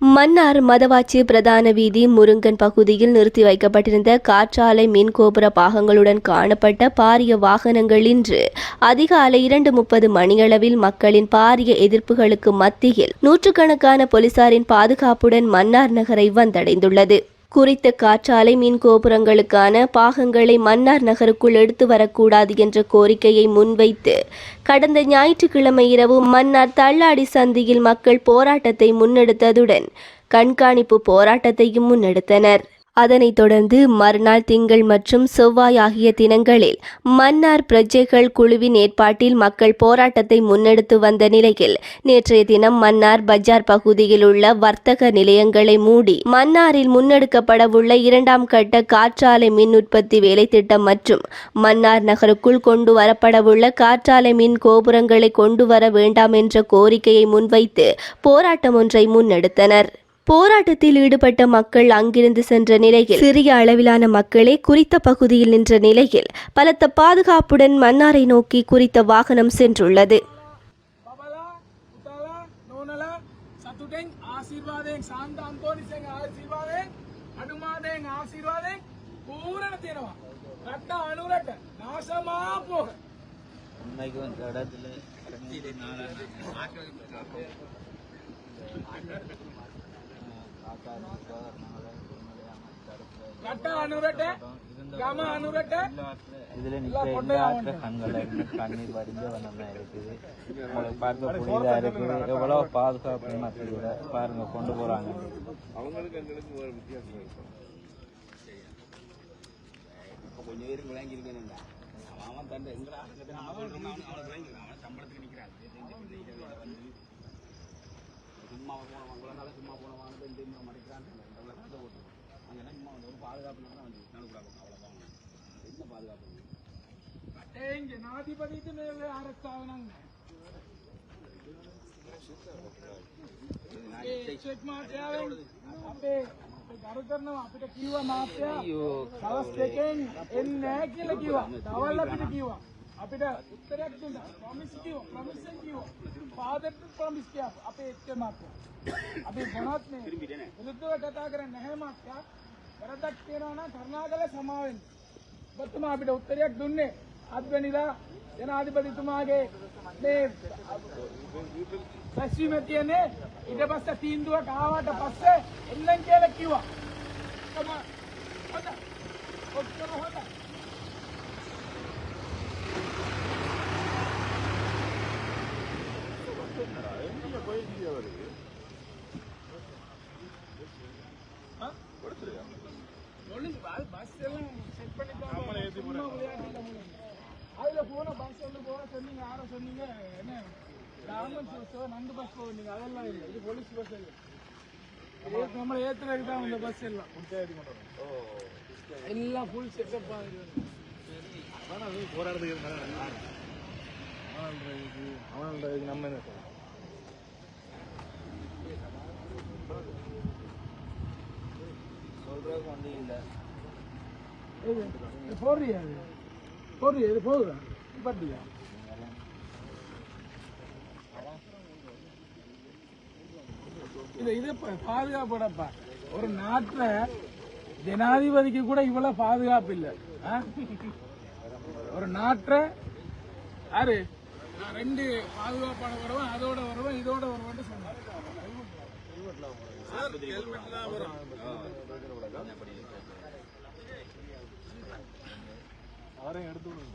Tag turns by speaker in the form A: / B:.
A: மன்னார் மதவாச்சி பிரதான வீதி முருங்கன் பகுதியில் நிறுத்தி வைக்கப்பட்டிருந்த காற்றாலை மின் கோபுர பாகங்களுடன் காணப்பட்ட பாரிய வாகனங்கள் இன்று அதிகாலை இரண்டு முப்பது மணியளவில் மக்களின் பாரிய எதிர்ப்புகளுக்கு மத்தியில் நூற்றுக்கணக்கான போலீசாரின் பாதுகாப்புடன் மன்னார் நகரை வந்தடைந்துள்ளது. குறித்த காற்றாலை மின் கோபுரங்களுக்கான பாகங்களை மன்னார் நகருக்குள் எடுத்து வரக்கூடாது என்ற கோரிக்கையை முன்வைத்து கடந்த ஞாயிற்றுக்கிழமை இரவு மன்னார் தள்ளாடி சந்தியில் மக்கள் போராட்டத்தை முன்னெடுத்ததுடன் கண்காணிப்பு போராட்டத்தையும் முன்னெடுத்தனர். அதனைத் தொடர்ந்து மறுநாள் திங்கள் மற்றும் செவ்வாய் ஆகிய தினங்களில் மன்னார் பிரஜைகள் குழுவின் ஏற்பாட்டில் மக்கள் போராட்டத்தை முன்னெடுத்து வந்த நிலையில் நேற்றைய தினம் மன்னார் பஜார் பகுதியில் உள்ள வர்த்தக நிலையங்களை மூடி மன்னாரில் முன்னெடுக்கப்படவுள்ள இரண்டாம் கட்ட காற்றாலை மின் உற்பத்தி வேலை திட்டம் மற்றும் மன்னார் நகருக்குள் கொண்டு வரப்படவுள்ள காற்றாலை மின் கோபுரங்களை கொண்டு வர வேண்டாம் என்ற கோரிக்கையை முன்வைத்து போராட்டம் ஒன்றை முன்னெடுத்தனர். போராட்டத்தில் ஈடுபட்ட மக்கள் அங்கிருந்து சென்ற நிலையில் சிறிய அளவிலான மக்களே குறித்த பகுதியில் நின்ற நிலையில் பலத்த பாதுகாப்புடன் மன்னாரை நோக்கி குறித்த வாகனம் சென்றுள்ளது.
B: அன்னைக்கு
C: இதுல நிக்க எல்லா ஆற்ற கண்ணீர் வடிஞ்ச வண்ணம் இருக்குது உங்களுக்கு பார்க்க புரியுதா இருக்குது எவ்வளவு பாதுகாப்பு பாருங்க கொண்டு போறாங்க அவங்களுக்கு எங்களுக்கு ஒரு வித்தியாசம் கொஞ்சம் பேருக்கு சும்மா போனவங்களால கொண்டு போறாங்க
B: රටෙන් ජනාධිපතිතුමේ ආරක්ෂාව නම් නැහැ. ඒ එක්සෙට් මාත්‍යාවෙන් අපේ අපේ ගරු කරනවා අපිට කිව්වා මාත්‍යා දවස් දෙකෙන් එන්නේ නැහැ කියලා කිව්වා. දවල් අපිට කිව්වා. අපිට උත්තරයක් දුන්නා. ප්‍රොමිස් කිව්වා. ප්‍රොමිස් එක කිව්වා. ෆාදර්ට ප්‍රොමිස් කිව්වා. අපේ එක්ක මාත්‍යා. අපි මොනවත් මේ විරුද්ධව කතා කරන්නේ නැහැ මාත්‍යා. වැරද්දක් තියෙනවා නම් කරුණාකර සමා වෙන්න. ඔබතුමා අපිට උත්තරයක් දුන්නේ අද්වැනිලා ජනාධිපතිතුමාගේ මේ පැසීම තියනේ ඊට පස්සේ තීන්දුවක් ආවට පස්සේ එන්නම් කියලා කිව්වා. ඔබ හොඳ ඔක්කොම හොඳ කොයි කියවලේ அதுல போன பஸ் வந்து போன சொன்னீங்க யாரோ சொன்னீங்க என்ன? ராமன் பஸ் நண்டு பஸ் போவீங்க அதெல்லாம் இல்லை. இது போலீஸ் பஸ் இல்லை. நம்மளை ஏத்துறதுக்கு தான் இந்த பஸ் எல்லாம். எல்லாம் ஃபுல் செட்டப் ஆகுது
C: சொல்றதுக்கு வந்து இல்ல.
B: இது இது போடுறியா இது? போடுறியா? இது போகுதா? பட்டியா இது இது ப- பாதுகாப்படப்பா. ஒரு நாட்டுல ஜனாதிபதிக்கு கூட இவ்வளவு பாதுகாப்பு இல்லை. ஒரு நாட்டை யாரு? ரெண்டு பாதுகாப்பான வருவேன் அதோட வருவேன் இதோட வருவேன் சொன்னார். அவரையும் எடுத்து விடுங்க.